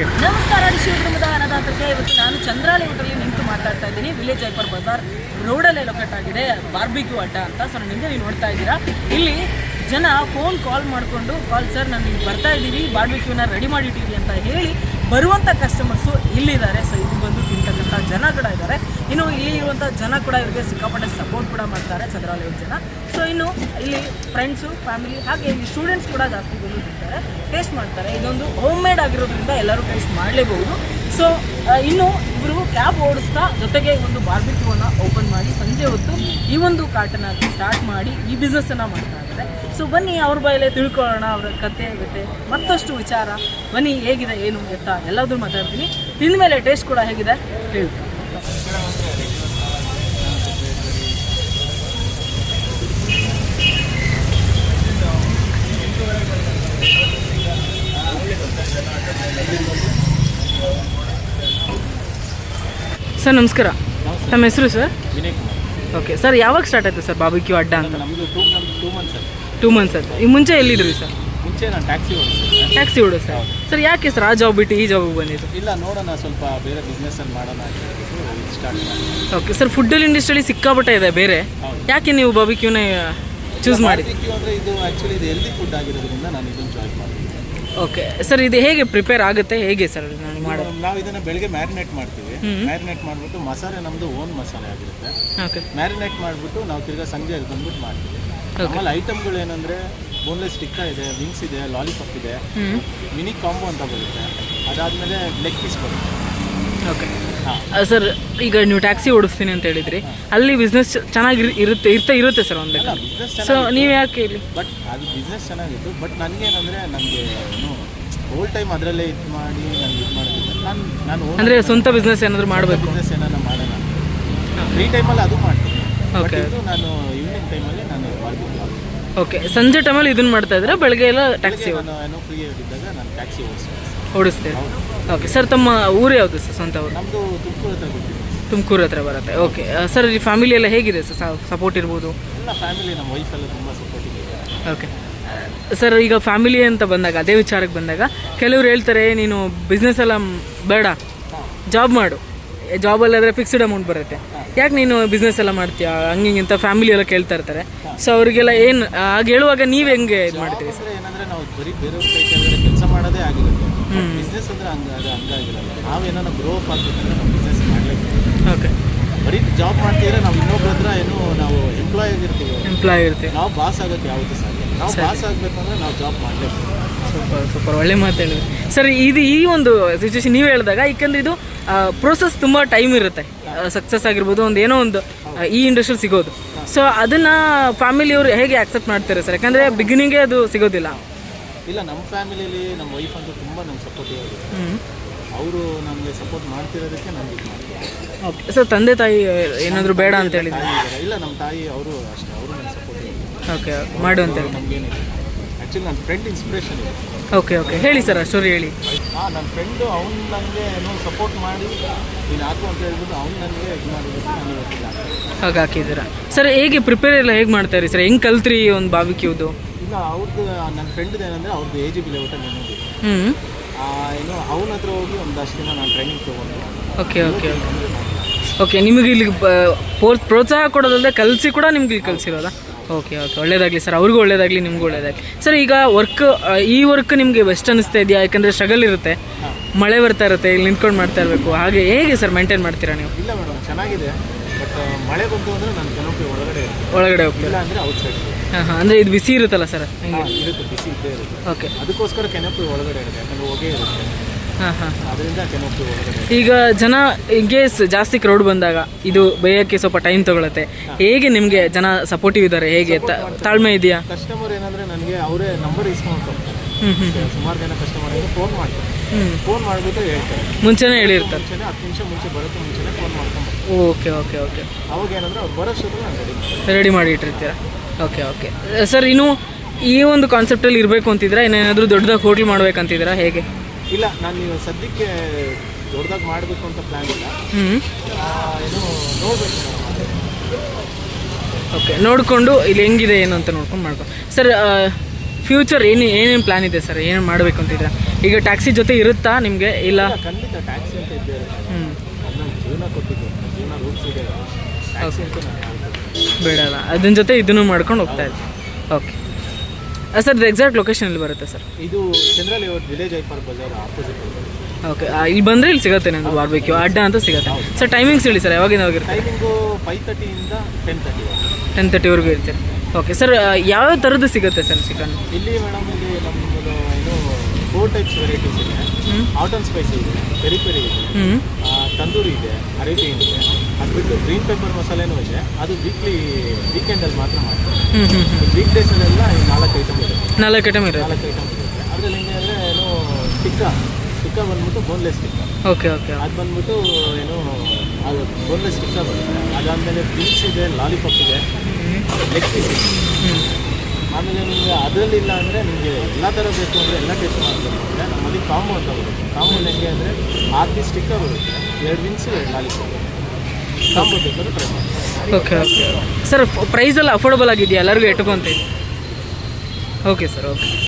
ನಮಸ್ಕಾರ ಋಷಿ ಕುಟುಂಬದ ಅನ್ನದಾತಕ್ಕೆ ಇವತ್ತು ನಾನು ಚಂದ್ರಾಲಿ ಹೋಟೆಲ್ ನಿಂತು ಮಾತಾಡ್ತಾ ಇದ್ದೀನಿ. ವಿಲೇಜ್ ಐಪರ್ ಬಜಾರ್ ರೋಡಲ್ಲೇ ಲೊಕೇಟ್ ಆಗಿದೆ ಬಾರ್ಬಿಕ್ಯೂ ಅಡ್ಡ ಅಂತ. ಸೊ ನಿಮಗೆ ನೀವು ನೋಡ್ತಾ ಇದ್ದೀರಾ. ಇಲ್ಲಿ ಜನ ಫೋನ್ ಕಾಲ್ ಮಾಡಿಕೊಂಡು, ಕಾಲ್ ಸರ್, ನಾನು ನಿಮ್ಗೆ ಬರ್ತಾ ಇದ್ದೀವಿ ಬಾರ್ಬಿಕ್ಯೂನ ರೆಡಿ ಮಾಡಿಟ್ಟಿರಿ ಅಂತ ಹೇಳಿ ಬರುವಂಥ ಕಸ್ಟಮರ್ಸು ಇಲ್ಲಿದ್ದಾರೆ. ಸೊ ಇದು ಜನ ಕೂಡ ಇದ್ದಾರೆ. ಇನ್ನು ಇಲ್ಲಿ ಇರುವಂಥ ಜನ ಕೂಡ ಇವರಿಗೆ ಸಿಕ್ಕಾಪಟ್ಟೆ ಸಪೋರ್ಟ್ ಕೂಡ ಮಾಡ್ತಾರೆ ಚಂದ್ರಾಲಿ ಜನ. ಸೊ ಇನ್ನು ಇಲ್ಲಿ ಫ್ರೆಂಡ್ಸು ಫ್ಯಾಮಿಲಿ ಹಾಗೆ ಇಲ್ಲಿ ಸ್ಟೂಡೆಂಟ್ಸ್ ಕೂಡ ಜಾಸ್ತಿ ಬಂದು ತಿಂತಾರೆ ಟೇಸ್ಟ್ ಮಾಡ್ತಾರೆ. ಇದೊಂದು ಹೋಮ್ ಮೇಡ್ ಆಗಿರೋದ್ರಿಂದ ಎಲ್ಲರೂ ಟೇಸ್ಟ್ ಮಾಡಲೇಬಹುದು. ಸೊ ಇನ್ನು ಇವರು ಕ್ಯಾಬ್ ಓಡಿಸ್ತಾ ಜೊತೆಗೆ ಒಂದು ಬಾರ್ಬಿಕ್ಯೂವನ್ನು ಓಪನ್ ಮಾಡಿ ಸಂಜೆ ಹೊತ್ತು ಈ ಒಂದು ಕಾಟನ್ನ ಸ್ಟಾರ್ಟ್ ಮಾಡಿ ಈ ಬಿಸ್ನೆಸ್ಸನ್ನು ಮಾಡ್ತಾ ಇದ್ದಾರೆ. ಸೊ ಬನ್ನಿ ಅವ್ರ ಬಾಯಲ್ಲೇ ತಿಳ್ಕೊಳ್ಳೋಣ, ಅವರ ಕತೆ ಆಗುತ್ತೆ ಮತ್ತಷ್ಟು ವಿಚಾರ. ಬನ್ನಿ, ಹೇಗಿದೆ, ಏನು, ಎತ್ತ? ಎಲ್ಲಾದರೂ ಮಾತಾಡ್ತೀನಿ. ತಿಂದ ಮೇಲೆ ಟೇಸ್ಟ್ ಕೂಡ ಹೇಗಿದೆ. ಹೇಳ್ತೀನಿ ಸರ್, ನಮಸ್ಕಾರ. ನಮ್ಮ ಹೆಸರು ಸರ್? ಓಕೆ, ಸರ್, ಯಾವಾಗ ಸ್ಟಾರ್ಟ್ ಆಯಿತು ಸರ್ ಬಾಬಿಕ್ಯೂ ಅಡ್ಡ ಅಂತ? ಟೂ ಮಂತ್ಸ್ ಟೂ ಮಂತ್ಸ್ ಆಯ್ತು. ಈ ಮುಂಚೆ ಎಲ್ಲಿದ್ರಿ ಸರ್? ಮುಂಚೆ ನಾನು ಟ್ಯಾಕ್ಸಿ ಓಡಿಸಿದ್ದೆ ಟ್ಯಾಕ್ಸಿ ಸರ್. ಸರ್, ಯಾಕೆ ಸರ್ ಆ ಜಾಬ್ ಬಿಟ್ಟು ಈ ಜಾಬಿಗೆ ಬಂದಿದ್ದು? ಇಲ್ಲ ನೋಡೋಣ ಸ್ವಲ್ಪ ಬೇರೆ ಬಿಸ್ನೆಸ್ಸಲ್ಲಿ ಮಾಡೋಣ ಓಕೆ ಸರ್ ಫುಡ್ಡಲ್ ಇಂಡಸ್ಟ್ರಿಯಲ್ಲಿ ಸಿಕ್ಕಾಪಟ್ಟೆ ಇದೆ ಬೇರೆ. ಯಾಕೆ ನೀವು ಬಾಬಿಕ್ಯೂನೇ ಚೂಸ್ ಮಾಡಿ ಅಂದರೆ ಇದು ಆ್ಯಕ್ಚುಲಿ ಇದು ಹೆಲ್ದಿ ಫುಡ್ ಆಗಿರೋದ್ರಿಂದ ನಾನು ಇದನ್ನು ಚಾಯ್ಸ್ ಮಾಡಿದ್ದೀನಿ ಓಕೆ ಸರ್ ಇದು ಹೇಗೆ ಪ್ರಿಪೇರ್ ಆಗುತ್ತೆ? ಹೇಗೆ ಸರ್ ನಾನು ಮಾಡೋದು? ನಾವು ಇದನ್ನ ಬೆಳಗ್ಗೆ ಮ್ಯಾರಿನೇಟ್ ಮಾಡ್ತೀವಿ. ಮ್ಯಾರಿನೇಟ್ ಮಾಡ್ಬಿಟ್ಟು ಮಸಾಲೆ ನಮ್ಮದು ಓನ್ ಮಸಾಲೆ ಆಗಿರುತ್ತೆ. ಓಕೆ ಮ್ಯಾರಿನೇಟ್ ಮಾಡಿಬಿಟ್ಟು ನಾವು ತಿರ್ಗಾ ಸಂಜೆ ಅಲ್ಲಿ ಬಂದ್ಬಿಟ್ಟು ಮಾಡ್ತೀವಿ. ಆಮೇಲೆ ಐಟಮ್ಗಳು ಏನಂದ್ರೆ ಬೋನ್ಲೆಸ್ ಟಿಕ್ಕಾ ಇದೆ ವಿಂಗ್ಸ್ ಇದೆ ಲಾಲಿಪಾಪ್ ಇದೆ. ಮಿನಿ ಕಾಂಬೋ ಅಂತ ಬರುತ್ತೆ. ಅದಾದಮೇಲೆ ಲೆಗ್ ಪೀಸ್ ಬರುತ್ತೆ. ಓಕೆ ಸರ್ ಈಗ ನೀವು ಟ್ಯಾಕ್ಸಿ ಓಡಿಸ್ತೀನಿ ಅಂತ ಹೇಳಿದ್ರಿ. ಅಲ್ಲಿ ಬಿಸ್ನೆಸ್ ಚೆನ್ನಾಗಿ ಇರುತ್ತೆ ಇರ್ತಾ ಇರುತ್ತೆ ಸರ್ ಒಂದು ಸೊ ನೀವು ಯಾಕೆ ಇಲ್ಲಿ? ಬಟ್ ಅದು ಬಿಸ್ನೆಸ್ ಚೆನ್ನಾಗಿತ್ತು. ಬಟ್ ನನಗೇನಂದರೆ ನನಗೆ ಏನು ಹೋಲ್ ಟೈಮ್ ಅದರಲ್ಲೇ ಇದು ಮಾಡಿ ನನಗೆ ಇದು ಮಾಡೋದಿಲ್ಲ. ನಾನು ನಾನು ಅಂದರೆ ಸ್ವಂತ ಬಿಸ್ನೆಸ್ ಏನಾದರೂ ಮಾಡಬೇಕು? ಬಿಸ್ನೆಸ್ ಏನಾರ ಮಾಡೋಣ ಫ್ರೀ ಟೈಮಲ್ಲಿ ಅದು ಮಾಡ್ತೀನಿ. ಓಕೆ ನಾನು ಈವ್ನಿಂಗ್ ಟೈಮಲ್ಲಿ ನಾನು ಮಾಡ್ತೀನಿ. ಓಕೆ ಸಂಜೆ ಟೈಮಲ್ಲಿ ಇದನ್ನ ಮಾಡ್ತಾ ಇದ್ರೆ ಬೆಳಗ್ಗೆ ಎಲ್ಲ ಟ್ಯಾಕ್ಸಿ ನಾನು ಏನೋ ಫ್ರೀ ಇದ್ದಾಗ ನಾನು ಟ್ಯಾಕ್ಸಿ ಓಡಿಸ್ತೇನೆ. ಓಡಿಸ್ತೀರಿ? ಹೌದು. ಓಕೆ ಸರ್ ತಮ್ಮ ಊರು ಯಾವುದು ಸರ್ ಸ್ವಂತ ಊರು? ನಮ್ಮದು ತುಮಕೂರು ಹತ್ರ ತುಮಕೂರು ಹತ್ರ ಬರುತ್ತೆ. ಓಕೆ ಸರ್ ಈ ಫ್ಯಾಮಿಲಿ ಎಲ್ಲ ಹೇಗಿದೆ ಸರ್ ಸಪೋರ್ಟ್ ಇರ್ಬೋದು? ಎಲ್ಲ ಫ್ಯಾಮಿಲಿ ನಮ್ಮ ವೈಫ್ ಎಲ್ಲ ತುಂಬ ಸಪೋರ್ಟಿವ್ ಇದೆ. ಓಕೆ ಸರ್ ಈಗ ಫ್ಯಾಮಿಲಿ ಅಂತ ಬಂದಾಗ ಅದೇ ವಿಚಾರಕ್ಕೆ ಬಂದಾಗ ಕೆಲವ್ರು ಹೇಳ್ತಾರೆ ನೀನು ಬಿಸ್ನೆಸ್ ಎಲ್ಲ ಬೇಡ. ಜಾಬ್ ಮಾಡು. ಜಾಬಲ್ಲಿ ಆದರೆ ಫಿಕ್ಸ್ಡ್ ಅಮೌಂಟ್ ಬರುತ್ತೆ. ಯಾಕೆ ನೀನು ಬಿಸ್ನೆಸ್ ಎಲ್ಲ ಮಾಡ್ತೀಯಾ? ಹಂಗಿಂಗೆ ಅಂತ ಫ್ಯಾಮಿಲಿ ಎಲ್ಲ ಕೇಳ್ತಾ ಇರ್ತಾರೆ. ಸೊ ಅವರಿಗೆಲ್ಲ ಏನು ಆಗ ಹೇಳುವಾಗ ನೀವು ಹೆಂಗೆ ಇದು ಮಾಡ್ತೀರಿ ಏನಂದರೆ ನಾವು ಬರೀ ಬೇರೆ ಕೈ ಕೆಳಗಡೆ ಕೆಲಸ ಮಾಡೋದೇ ಆಗಿರುತ್ತೆ. ಬಿಸ್ನೆಸ್ ಅಂದ್ರೆ ಹಂಗ ಅದು ಹಂಗಾಗಿರಲ್ಲ ನಾವೇನೋ ಗ್ರೋ ಅಪ್ ಆಗ್ಬೇಕಂದ್ರೆ ನಾವು ಬಿಸ್ನೆಸ್ ಮಾಡ್ಲೇಬೇಕು. ಓಕೆ ಬರೀ ಜಾಬ್ ಮಾಡ್ತಿದ್ರೆ ನಾವು ಇನ್ನೊಬ್ರ ಹತ್ರ ಏನು ನಾವು ಎಂಪ್ಲಾಯ್ ಆಗಿರ್ತೀವಿ. ಎಂಪ್ಲಾಯ್ ಇರ್ತೀವಿ ನಾವು ಬಾಸ್ ಆಗೋಕ್ಕೆ ಯಾವುದು ಸಾಧ್ಯ ನಾವು ಬಾಸ್ ಆಗಬೇಕಂದ್ರೆ ನಾವು ಜಾಬ್ ಮಾಡ್ಲೇಬೇಕು. ಸೂಪರ್ ಸೂಪರ್ ಒಳ್ಳೆ ಮಾತು ಹೇಳಿದ್ರಿ. ಸರ್ ಇದು ಈ ಒಂದು ಸಿಚುವೇಶನ್ ನೀವು ಹೇಳಿದಾಗ ಯಾಕಂದ್ರೆ ಇದು ಪ್ರೋಸೆಸ್ ತುಂಬ ಟೈಮ್ ಇರುತ್ತೆ. ಸಕ್ಸಸ್ ಆಗಿರ್ಬೋದು ಒಂದು ಏನೋ ಒಂದು ಈ ಇಂಡಸ್ಟ್ರಿ ಸಿಗೋದು. ಸೊ ಅದನ್ನು ಫ್ಯಾಮಿಲಿಯವರು ಹೇಗೆ ಆಕ್ಸೆಪ್ಟ್ ಮಾಡ್ತಾರೆ ಸರ್ ಯಾಕಂದರೆ ಬಿಗಿನಿಂಗೇ ಅದು ಸಿಗೋದಿಲ್ಲ. ಇಲ್ಲ ನಮ್ಮ ಫ್ಯಾಮಿಲಿಯಲ್ಲಿ ನಮ್ಮ ವೈಫ್ ಅಂತೂ ತುಂಬ ನಮ್ಗೆ ಸಪೋರ್ಟಿವ್ ಆಗಿದೆ ಅವರು ನಮಗೆ ಸಪೋರ್ಟ್ ಮಾಡ್ತಿರೋದಕ್ಕೆ ನಮ್ಗೆ ಇದು ಮಾಡ್ತಾರೆ. ಓಕೆ ಸರ್ ತಂದೆ ತಾಯಿ ಏನಾದರೂ ಬೇಡ ಅಂತ ಹೇಳಿದ್ರು? ಇಲ್ಲ ನಮ್ಮ ತಾಯಿ ಅವರು ಅಷ್ಟೇ ಅವರು ನಮ್ಗೆ ಸಪೋರ್ಟಿವ್ ಓಕೆ ಮಾಡು ಅಂತ ಹೇಳಿ. ನಮಗೇನಿಲ್ಲ ಆ್ಯಕ್ಚುಲಿ ನನ್ನ ಫ್ರೆಂಡ್ ಇನ್ಸ್ಪಿರೇಷನ್ ಇದೆ. ಓಕೆ ಓಕೆ ಹೇಳಿ ಸರ್ ಸ್ಟೋರಿ ಹೇಳಿ. ಹಾಂ ನನ್ನ ಫ್ರೆಂಡು ಅವ್ನು ನನಗೆ ಏನೋ ಸಪೋರ್ಟ್ ಮಾಡಿ ನೀನು ಹಾಕು ಅಂತ ಹೇಳ್ಬಿಟ್ಟು ಅವ್ನು ನನಗೆ ಇದು ಮಾಡಿದ್ದಕ್ಕೆ ನಾನು ಇವತ್ತಿಲ್ಲ ಹಾಗೆ ಹಾಕಿದ್ದೀರಾ ಸರ್ ಹೇಗೆ ಪ್ರಿಪೇರ್ ಎಲ್ಲ ಹೇಗೆ ಮಾಡ್ತಾರೆ ಸರ್ ಹೆಂಗೆ ಕಲ್ತ್ರಿ ಒಂದು ಬಾಬಿಕ್ಯೂದು ಇಲ್ಲ ಅವ್ರದ್ದು ನನ್ನ ಫ್ರೆಂಡ್ದು ಏನಂದರೆ ಅವ್ರದ್ದು ಎ ಜಿ ಬಿ ಏನೋದು ಹ್ಞೂ ಏನು ಅವನ ಹತ್ರ ಹೋಗಿ ಒಂದಷ್ಟು ದಿನ ನಾನು ಟ್ರೈನಿಂಗ್ ತಗೊಂಡೆ. ಓಕೆ ಓಕೆ ಓಕೆ ನಿಮಗೆ ಇಲ್ಲಿ ಪ್ರೋತ್ಸಾಹ ಕೊಡೋದಲ್ಲದೆ ಕಲಿಸಿ ಕೂಡ ನಿಮ್ಗೆ ಇಲ್ಲಿ ಕಲಿಸಿರೋದ? ಓಕೆ ಓಕೆ ಒಳ್ಳೇದಾಗಲಿ ಸರ್ ಅವ್ರಿಗೂ ಒಳ್ಳೇದಾಗಲಿ ನಿಮಗೂ ಒಳ್ಳೇದಾಗಲಿ. ಸರ್ ಈಗ ವರ್ಕ್ ಈ ವರ್ಕ್ ನಿಮಗೆ ಬೆಸ್ಟ್ ಅನಿಸ್ತಾ ಇದೆಯಾ? ಯಾಕಂದರೆ ಸ್ಟ್ರಗಲ್ ಇರುತ್ತೆ. ಮಳೆ ಬರ್ತಾ ಇರುತ್ತೆ ಇಲ್ಲಿ ನಿಂತ್ಕೊಂಡು ಮಾಡ್ತಾ ಇರಬೇಕು. ಹಾಗೆ ಹೇಗೆ ಸರ್ ಮೇಂಟೈನ್ ಮಾಡ್ತೀರಾ ನೀವು? ಇಲ್ಲ ಮೇಡಮ್ ಚೆನ್ನಾಗಿದೆ. ಬಟ್ ಮಳೆ ಬಂತು ಅಂದರೆ ನಾನು ಕೆಲವು ಒಳಗಡೆ ಒಳಗಡೆ ಹೋಗ್ತೀರಾ? ಇಲ್ಲ ಅಂದರೆ ಔಟ್ಸೈಡ್ ಹಾಂ ಹಾಂ. ಅಂದರೆ ಇದು ಬಿಸಿ ಇರುತ್ತಲ್ಲ ಸರ್? ಇರುತ್ತೆ ಬಿಸಿ ಇದ್ದೇ ಇರುತ್ತೆ. ಓಕೆ. ಅದಕ್ಕೋಸ್ಕರ ಕೆನಪು ಒಳಗಡೆ ಇರುತ್ತೆ ಯಾಕಂದರೆ ಹೊಗೆ ಇರುತ್ತೆ. ಹಾಂ ಹಾಂ. ಅದರಿಂದ ಕೆನೋಪಿ ಒಳಗಡೆ ಈಗ ಜನ ಹಿಂಗೆ ಸ್- ಜಾಸ್ತಿ ಕ್ರೌಡ್ ಬಂದಾಗ ಇದು ಬೇಯಕ್ಕೆ ಸ್ವಲ್ಪ ಟೈಮ್ ತಗೊಳತ್ತೆ. ಹೇಗೆ ನಿಮಗೆ ಜನ ಸಪೋರ್ಟಿವ್ ಇದ್ದಾರೆ ಹೇಗೆ ತಾಳ್ಮೆ ಇದೆಯಾ? ಕಸ್ಟಮರ್ ಏನಂದರೆ ನನಗೆ ಅವರೇ ನಂಬರ್ ಇಸ್ಕೊಂಡು ಹ್ಞೂ ಸುಮಾರು ಜನ ಕಸ್ಟಮರ್ ಫೋನ್ ಮಾಡ್ತಾರೆ. ಫೋನ್ ಮಾಡಿಬಿಟ್ಟು ಹೇಳ್ತಾರೆ. ಮುಂಚೆನೇ ಹೇಳಿರ್ತಾರೆ. ಮುಂಚೆನೇ ಹತ್ತು ನಿಮಿಷ ಮುಂಚೆ ಬರೋಕ್ಕೆ ಮುಂಚೆನೇ ಫೋನ್ ಮಾಡ್ಕೊಂಡು ಓಕೆ ಓಕೆ ಓಕೆ. ಅವಾಗ ಏನಂದ್ರೆ ಅವ್ರು ಮಾಡ್ತೀನಿ ರೆಡಿ ಮಾಡಿ ಇಟ್ಟಿರ್ತೀರಾ? ಓಕೆ ಓಕೆ ಸರ್ ಇನ್ನು ಈ ಒಂದು ಕಾನ್ಸೆಪ್ಟಲ್ಲಿ ಇರಬೇಕು ಅಂತಿದ್ರೆ ಇನ್ನೇನಾದರೂ ದೊಡ್ಡದಾಗಿ ಹೋಟ್ಲ್ ಮಾಡ್ಬೇಕಂತಿದ್ದೀರಾ? ಹೇಗೆ? ಇಲ್ಲ ನಾನು ನೀವು ಸದ್ಯಕ್ಕೆ ದೊಡ್ಡದಾಗಿ ಮಾಡಬೇಕು ಅಂತ ಪ್ಲ್ಯಾನ್ ಇಲ್ಲ. ಹ್ಞೂ ನೋಡಬೇಕು ಓಕೆ ನೋಡಿಕೊಂಡು ಇಲ್ಲಿ ಹೆಂಗಿದೆ ಏನು ಅಂತ ನೋಡ್ಕೊಂಡು ಮಾಡ್ಕೊಂಡು ಸರ್ ಫ್ಯೂಚರ್ ಏನು ಏನೇನು ಪ್ಲ್ಯಾನ್ ಇದೆ ಸರ್ ಏನೇನು ಮಾಡಬೇಕು ಅಂತಿದ್ದೀರಾ? ಈಗ ಟ್ಯಾಕ್ಸಿ ಜೊತೆ ಇರುತ್ತಾ ನಿಮಗೆ? ಇಲ್ಲ? ಖಂಡಿತ ಟ್ಯಾಕ್ಸಿ ಅಂತ ಇದ್ದೇವೆ. ಹ್ಞೂ ಜೀವನ ಕೊಟ್ಟಿದ್ದೆ ಜೀವನ ರೂಟ್ಸ್ ಇದೆ ಟ್ಯಾಕ್ಸಿ ಅದನ್ನ ಜೊತೆ ಇದನ್ನು ಮಾಡ್ಕೊಂಡು ಹೋಗ್ತಾ ಇದ್ದೀವಿ ಓಕೆ ಸರ್ ಇದು ಎಕ್ಸಾಕ್ಟ್ ಲೊಕೇಶನ್ ಎಲ್ಲಿ ಬರುತ್ತೆ ಸರ್ ಇದು ಚಂದ್ರಲಿ ವಿಲೇಜ್ ಐಪಾರ್ ಬಜಾರ್ ಆಪೋಸಿಟ್ ಓಕೆ ಇಲ್ಲಿ ಬಂದರೆ ಇಲ್ಲಿ ಸಿಗುತ್ತೆ ನಂದು ಬಾರ್ಬೇಕ್ಯೂ ಅಡ್ಡ ಅಂತ ಸಿಗುತ್ತೆ. ಸರ್ ಟೈಮಿಂಗ್ಸ್ ಹೇಳಿ ಸರ್ ಯಾವಾಗಿಂದ ಹೋಗಿರುತ್ತೆ ಟೈಮಿಂಗು ಫೈವ್ ತರ್ಟಿಯಿಂದ ಟೆನ್ ತರ್ಟಿ ಟೆನ್ ತರ್ಟಿವರೆಗೂ ಇರ್ತೀರಿ. ಓಕೆ ಸರ್ ಯಾವ್ಯಾವ ಥರದ್ದು ಸಿಗುತ್ತೆ ಸರ್ ಚಿಕನ್ ಇಲ್ಲಿ ಮೇಡಮ್ ಇಲ್ಲಿ ನಮ್ಮದು ಏನು ಫೋರ್ ಟೈಪ್ಸ್ ವೆರೈಟೀಸ್ ಇದೆ. ಅಂಡ್ ಸ್ಪೈಸಿ ಇದೆ ಪೆರಿ ಪೆರಿ ಇದೆ ತಂದೂರಿ ಇದೆ ಅರೇಬಿಯನ್ ಇದೆ. ಅದು ಬಿಟ್ಟು ಗ್ರೀನ್ ಪೆಪ್ಪರ್ ಮಸಾಲೆನೂ ಇದೆ. ಅದು ವೀಕ್ಲಿ ವೀಕೆಂಡಲ್ಲಿ ಮಾತ್ರ ಮಾಡ್ತಾರೆ. ವೀಕ್ ಡೇಸಲ್ಲೆಲ್ಲ ಈ ನಾಲ್ಕು ಐಟಮ್ ಇದೆ. ನಾಲ್ಕು ಐಟಮ್ ಇದೆ ನಾಲ್ಕು ಐಟಮ್ ಇದೆ. ಅದ್ರಲ್ಲಿ ಹೆಂಗೆ ಅಂದರೆ ಏನು ಟಿಕ್ಕ ಟಿಕ್ಕ ಬಂದ್ಬಿಟ್ಟು ಬೋನ್ಲೆಸ್ ಟಿಕ್ಕ. ಓಕೆ ಓಕೆ ಅದು ಬಂದ್ಬಿಟ್ಟು ಏನು ಅದು ಬೋನ್ಲೆಸ್ ಟಿಕ್ಕ ಬರುತ್ತೆ. ಅದಾದಮೇಲೆ ಬೀನ್ಸ್ ಇದೆ ಲಾಲಿಪಾಪ್ ಇದೆ ಲೆಗ್ ಪೀಸ್ ಇದೆ. ಆಮೇಲೆ ನಿಮಗೆ ಅದರಲ್ಲಿಲ್ಲ ಅಂದರೆ ನಿಮಗೆ ಎಲ್ಲ ಥರ ಬೇಕು ಅಂದರೆ ಎಲ್ಲ ಟೇಸ್ಟ್ ಮಾಡಬೇಕು ಅಂದರೆ ನಮ್ಮಲ್ಲಿ ಕಾಂಬೋ ಅಂತ ಬರುತ್ತೆ. ಕಾಂಬೋಲ್ ಹೆಂಗೆ ಅಂದರೆ ಆರು ಪೀಸ್ ಟಿಕ್ಕ ಬರುತ್ತೆ. ಎರಡು ವಿನ್ಸ್ ಎರಡು ಲಾಲಿಪಾಪ್ ಕಾಂಬೋ ಬೇಕಾದ್ರೆ ಟ್ರೈ ಮಾಡಿ. ಓಕೆ ಓಕೆ ಸರ್ ಪ್ರೈಸ್ ಎಲ್ಲ ಅಫೋರ್ಡಬಲ್ ಆಗಿದೆಯಾ? ಎಲ್ಲರಿಗೂ ಎಟ್ಕೊಂತ ಓಕೆ ಸರ್ ಓಕೆ